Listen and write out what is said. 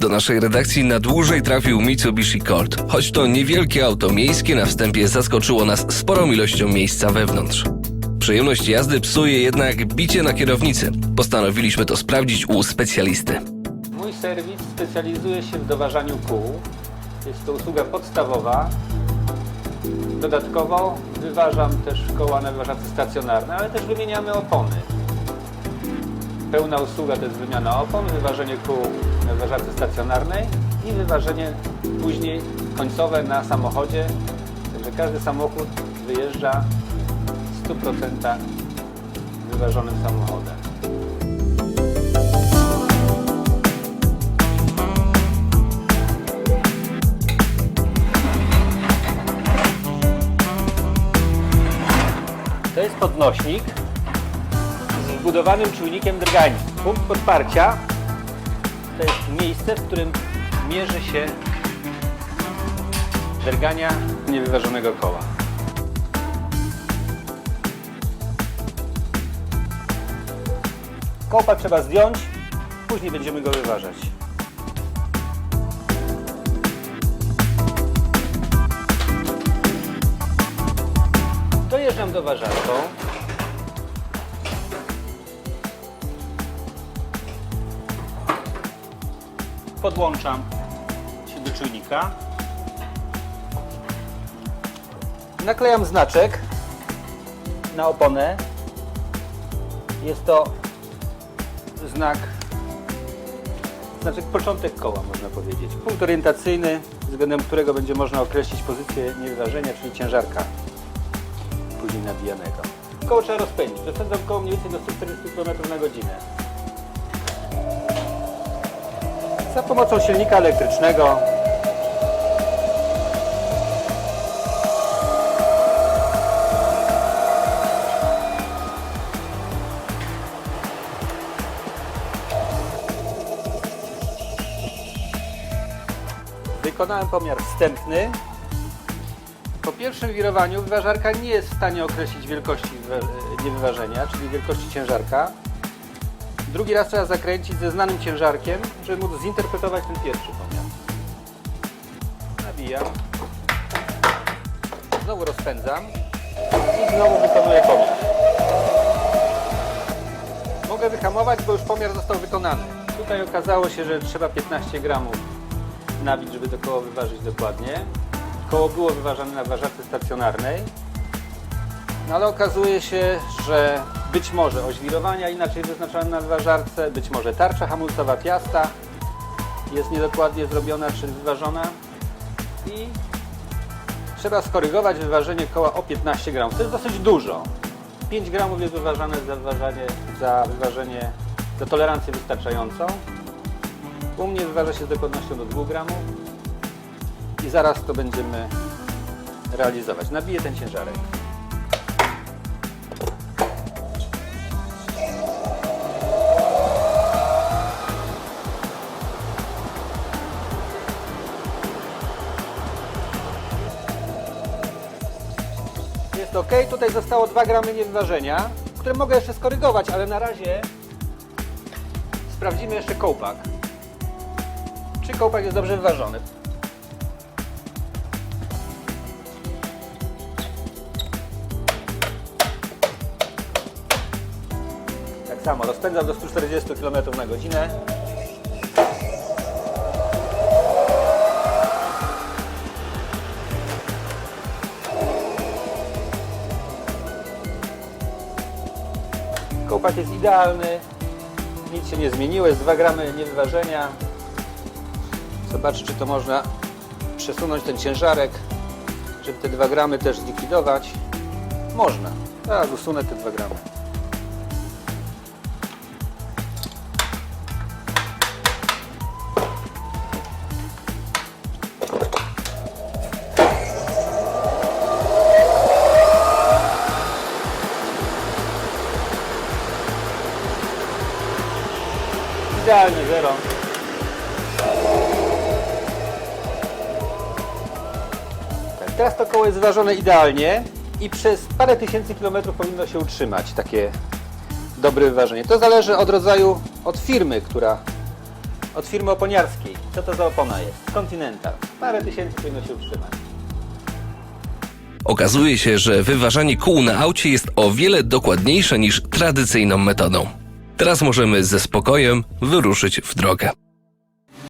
Do naszej redakcji na dłużej trafił Mitsubishi Colt. Choć to niewielkie auto miejskie, na wstępie zaskoczyło nas sporą ilością miejsca wewnątrz. Przyjemność jazdy psuje jednak bicie na kierownicy. Postanowiliśmy to sprawdzić u specjalisty. Mój serwis specjalizuje się w doważaniu kół. Jest to usługa podstawowa. Dodatkowo wyważam też koła na wyważarce stacjonarne, ale też wymieniamy opony. Pełna usługa to jest wymiana opon, wyważenie kół na stacjonarnej i wyważenie później końcowe na samochodzie. Także każdy samochód wyjeżdża w 100% wyważonym samochodem. To jest podnośnik z wbudowanym czujnikiem drgań. Punkt podparcia to jest miejsce, w którym mierzy się drgania niewyważonego koła. Kołpa trzeba zdjąć, później będziemy go wyważać. Dojeżdżam do ważarką. Podłączam się do czujnika. Naklejam znaczek na oponę. Jest to znak, znaczek początek koła, można powiedzieć. Punkt orientacyjny, względem którego będzie można określić pozycję niewyważenia, czyli ciężarka później nabijanego. Koło trzeba rozpędzić. Rozpędzam koło mniej więcej do 140 km na godzinę. Za pomocą silnika elektrycznego wykonałem pomiar wstępny po pierwszym wirowaniu wyważarka nie jest w stanie określić wielkości wy- niewyważenia, czyli wielkości ciężarka. Drugi raz trzeba zakręcić ze znanym ciężarkiem, żeby móc zinterpretować ten pierwszy pomiar. Nabijam. Znowu rozpędzam i znowu wykonuję pomiar. Mogę wyhamować, bo już pomiar został wykonany. Tutaj okazało się, że trzeba 15 gramów nabić, żeby to koło wyważyć dokładnie. Koło było wyważane na ważarce stacjonarnej, no ale okazuje się, że być może oźwirowania inaczej wyznaczone na wyważarce, być może tarcza hamulcowa piasta jest niedokładnie zrobiona czy wyważona i trzeba skorygować wyważenie koła o 15 gramów. To jest dosyć dużo. 5 gramów jest wyważane za wyważenie, za wyważenie, za tolerancję wystarczającą. U mnie wyważa się z dokładnością do 2 gramów i zaraz to będziemy realizować. Nabiję ten ciężarek. Jest ok. Tutaj zostało 2 gramy niewyważenia, które mogę jeszcze skorygować, ale na razie sprawdzimy jeszcze kołpak. Czy kołpak jest dobrze wyważony? Tak samo, rozpędzam do 140 km na godzinę. Kołpak jest idealny, nic się nie zmieniło, jest 2 gramy niewyważenia. Zobaczę, czy to można przesunąć ten ciężarek, żeby te 2 gramy też zlikwidować. Można. Teraz usunę te 2 gramy. Idealnie zero. Tak, teraz to koło jest wyważone idealnie i przez parę tysięcy kilometrów powinno się utrzymać takie dobre wyważenie. To zależy od rodzaju, od firmy, która, od firmy oponiarskiej. Co to za opona jest? Continental. Parę tysięcy powinno się utrzymać. Okazuje się, że wyważanie kół na aucie jest o wiele dokładniejsze niż tradycyjną metodą. Teraz możemy ze spokojem wyruszyć w drogę.